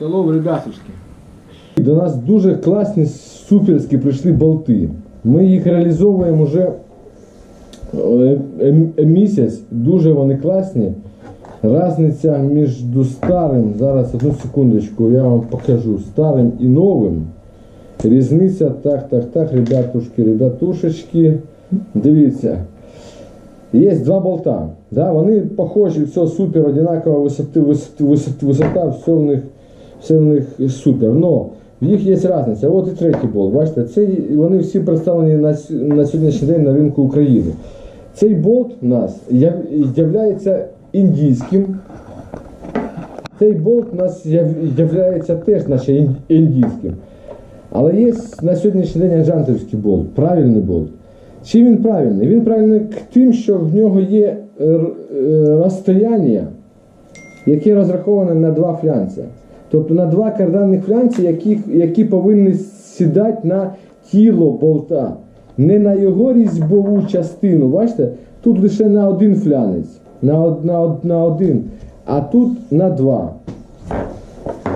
Hello, ребятушки. До нас дуже класні, суперські прийшли болти. Ми їх реалізовуємо вже е, е, е, місяць. Дуже вони класні. Разниця між старим, зараз одну секундочку, я вам покажу, старим і новим. Різниця, так, так, так, ребятушки, ребятушечки. Дивіться. Є два болта. Да? Вони похожі, все супер, одинакова висоти, висоти, висоти, висота, все в них, все в них супер. Но в їх є різниця. От і третій болт. Бачите, цей, вони всі представлені на, на сьогоднішній день на ринку України. Цей болт у нас є індійським. Цей болт у нас є теж наче індійським. Але є на сьогоднішній день аджантовський болт, правильний болт. Чим він правильний? Він правильний тим, що в нього є е, розстояння, яке розраховане на два флянця. Тобто на два карданних флянці, які, які повинні сідати на тіло болта. Не на його різьбову частину. Бачите, тут лише на один флянець, на, на, на один, а тут на два.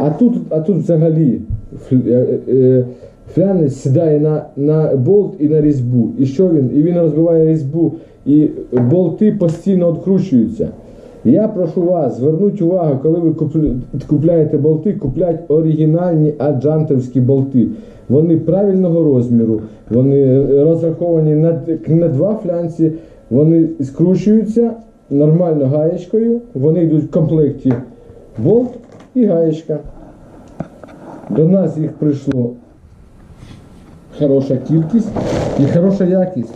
А тут, а тут взагалі фл- е, е, флянець сідає на, на болт і на різьбу. І що він? І він розбиває різьбу, і болти постійно відкручуються. Я прошу вас звернути увагу, коли ви купляєте болти, купляйте оригінальні аджантовські болти. Вони правильного розміру, вони розраховані на, на два флянці, вони скручуються нормально гаєчкою, вони йдуть в комплекті болт і гаєчка. До нас їх прийшло хороша кількість і хороша якість.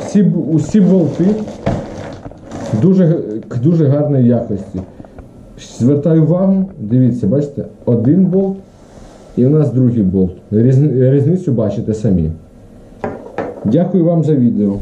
Всі, усі болти дуже, дуже гарної якості. Звертаю увагу, дивіться, бачите, один болт і у нас другий болт. Різницю бачите самі. Дякую вам за відео.